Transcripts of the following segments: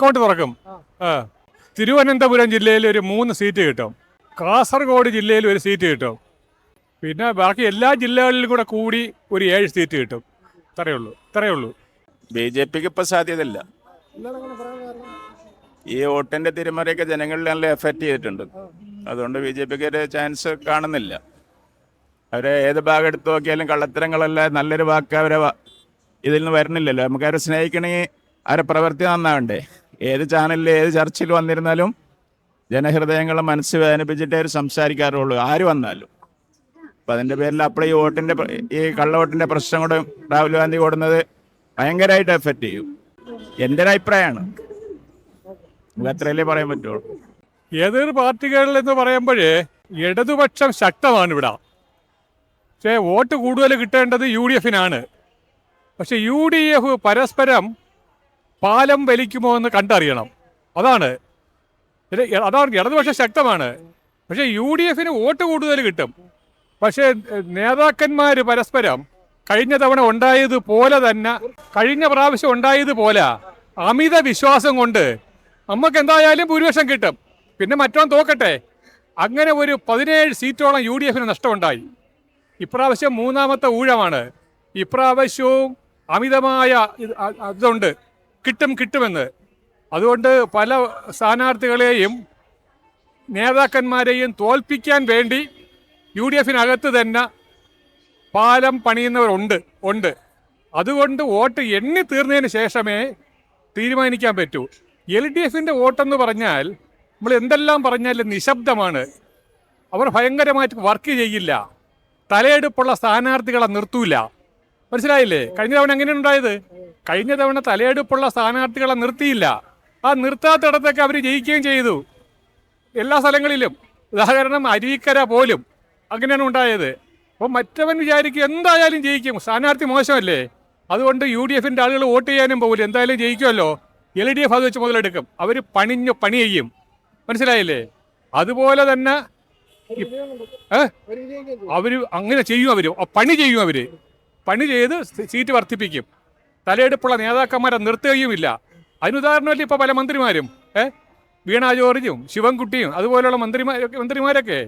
Account തുറക്കും. തിരുവനന്തപുരം ജില്ലയിൽ ഒരു മൂന്ന് സീറ്റ് കിട്ടും. കാസർഗോഡ് ജില്ലയിൽ ഒരു സീറ്റ് കിട്ടും. പിന്നെ ബാക്കി എല്ലാ ജില്ലകളിലും കൂടെ കൂടി ഒരു ഏഴ് സീറ്റ് കിട്ടും. ഇത്രയേ ഉള്ളൂ. ഇത്രയേ ഉള്ളൂ. ബി ജെ പിക്ക് ഇപ്പൊ സാധ്യതയില്ല. ഈ വോട്ടിന്റെ തിരിമറിയൊക്കെ ജനങ്ങളിൽ നല്ല എഫക്റ്റ് ചെയ്തിട്ടുണ്ട്. അതുകൊണ്ട് ബി ജെ പിക്ക് ഒരു ചാൻസ് കാണുന്നില്ല. അവരെ ഏത് ഭാഗം എടുത്ത് നോക്കിയാലും കള്ളത്തരങ്ങളല്ല നല്ലൊരു വാക്ക് അവരെ ഇതിൽ നിന്ന് വരുന്നില്ലല്ലോ നമുക്ക് അവരെ സ്നേഹിക്കണമെങ്കിൽ അവരെ പ്രവൃത്തി നന്നാവണ്ടേ? ഏത് ചാനലിൽ ഏത് ചർച്ചിൽ വന്നിരുന്നാലും ജനഹൃദയങ്ങളെ മനസ്സ് വേദനിപ്പിച്ചിട്ടേ സംസാരിക്കാറുള്ളൂ. ആര് വന്നാലും. അപ്പം അതിന്റെ പേരിൽ അപ്പോൾ ഈ വോട്ടിന്റെ ഈ കള്ളവോട്ടിന്റെ പ്രശ്നം കൂടെ രാഹുൽ ഗാന്ധി ഓടുന്നത് ഭയങ്കരമായിട്ട് എഫക്റ്റ് ചെയ്യും. എന്റെ ഒരു അഭിപ്രായമാണ്. അത്രയല്ലേ പറയാൻ പറ്റുള്ളൂ. ഏതൊരു പാർട്ടികളിൽ എന്ന് പറയുമ്പോഴേ ഇടതുപക്ഷം ശക്തമാണ് ഇവിടെ. പക്ഷേ വോട്ട് കൂടുതൽ കിട്ടേണ്ടത് യു ഡി എഫിനാണ്. പക്ഷെ യു ഡി എഫ് പരസ്പരം പാലം വലിക്കുമോ എന്ന് കണ്ടറിയണം. അതാണ്. അതാണ് ഇടതുപക്ഷം ശക്തമാണ്. പക്ഷേ യു ഡി എഫിന് വോട്ട് കൂടുതൽ കിട്ടും. പക്ഷേ നേതാക്കന്മാർ പരസ്പരം കഴിഞ്ഞ തവണ ഉണ്ടായതുപോലെ തന്നെ കഴിഞ്ഞ പ്രാവശ്യം ഉണ്ടായതുപോലെ അമിത വിശ്വാസം കൊണ്ട് നമുക്ക് എന്തായാലും ഭൂരിപക്ഷം കിട്ടും. പിന്നെ മറ്റോ തോക്കട്ടെ. അങ്ങനെ ഒരു പതിനേഴ് സീറ്റോളം യു ഡി എഫിന് നഷ്ടമുണ്ടായി. ഇപ്രാവശ്യം മൂന്നാമത്തെ ഊഴമാണ്. ഇപ്രാവശ്യവും അമിതമായ ഇതുണ്ട് കിട്ടും കിട്ടുമെന്ന്. അതുകൊണ്ട് പല സ്ഥാനാർത്ഥികളെയും നേതാക്കന്മാരെയും തോൽപ്പിക്കാൻ വേണ്ടി യു ഡി എഫിനകത്ത് തന്നെ പാലം പണിയുന്നവരുണ്ട് ഉണ്ട്. അതുകൊണ്ട് വോട്ട് എണ്ണി തീർന്നതിന് ശേഷമേ തീരുമാനിക്കാൻ പറ്റൂ. എൽ ഡി എഫിന്റെ വോട്ടെന്ന് പറഞ്ഞാൽ നമ്മൾ എന്തെല്ലാം പറഞ്ഞാലും നിശബ്ദമാണ്. അവർ ഭയങ്കരമായിട്ട് വർക്ക് ചെയ്യില്ല. തലയെടുപ്പുള്ള സ്ഥാനാർത്ഥികളെ നിർത്തൂല. മനസ്സിലായില്ലേ? കഴിഞ്ഞ തവണ എങ്ങനെയാണ് ഉണ്ടായത്? കഴിഞ്ഞ തവണ തലയെടുപ്പുള്ള സ്ഥാനാർത്ഥികളെ നിർത്തിയില്ല. ആ നിർത്താത്തിടത്തൊക്കെ അവർ ജയിക്കുകയും ചെയ്തു. എല്ലാ സ്ഥലങ്ങളിലും. ഉദാഹരണം അരുവിക്കര പോലും അങ്ങനെയാണ് ഉണ്ടായത്. അപ്പോൾ മറ്റവൻ വിചാരിക്കും എന്തായാലും ജയിക്കും. സ്ഥാനാർത്ഥി മോശമല്ലേ? അതുകൊണ്ട് യു ഡി എഫിന്റെ ആളുകൾ വോട്ട് ചെയ്യാനും പോകില്ല എന്തായാലും ജയിക്കുമല്ലോ. എൽ ഡി എഫ് അത് വെച്ച് മുതലെടുക്കും. അവർ പണിഞ്ഞു പണി ചെയ്യും മനസ്സിലായില്ലേ? അതുപോലെ തന്നെ അവർ അങ്ങനെ ചെയ്യും അവർ പണി ചെയ്യും അവർ പണി ചെയ്ത് സീറ്റ് വർദ്ധിപ്പിക്കും. തലയെടുപ്പുള്ള നേതാക്കന്മാരെ നിർത്തുകയുമില്ല. അതിനുദാഹരണമല്ലേ ഇപ്പോൾ പല മന്ത്രിമാരും? ഏ? വീണ ജോർജും ശിവൻകുട്ടിയും അതുപോലെയുള്ള മന്ത്രിമാരൊക്കെ മന്ത്രിമാരൊക്കെ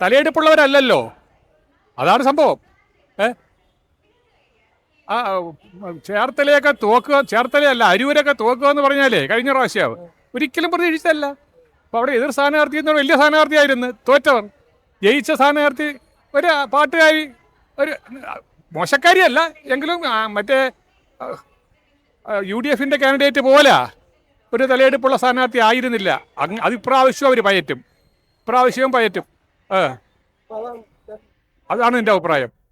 തലയെടുപ്പുള്ളവരല്ലല്ലോ. അതാണ് സംഭവം. ഏ? ആ ചേർത്തലയൊക്കെ തോക്കുക ചേർത്തലയല്ല അരൂരൊക്കെ തോക്കുക എന്ന് പറഞ്ഞാലേ കഴിഞ്ഞ പ്രാവശ്യം ഒരിക്കലും പ്രതീക്ഷിച്ചല്ല അപ്പോൾ അവിടെ എതിർ സ്ഥാനാർത്ഥി എന്ന് വലിയ സ്ഥാനാർത്ഥിയായിരുന്നു തോറ്റവർ. ജയിച്ച സ്ഥാനാർത്ഥി ഒരു പാട്ടുകാരി ഒരു മോശക്കാരിയല്ല എങ്കിലും മറ്റേ യു ഡി എഫിന്റെ കാൻഡിഡേറ്റ് പോലെ. ഒരു തലയെടുപ്പുള്ള സ്ഥാനാർത്ഥി ആയിരുന്നില്ല. അങ്ങ് അത് ഇപ്രാവശ്യം അവർ പയറ്റും. ഇപ്രാവശ്യവും പയറ്റും. ഏ. അതാണ് എന്റെ അഭിപ്രായം.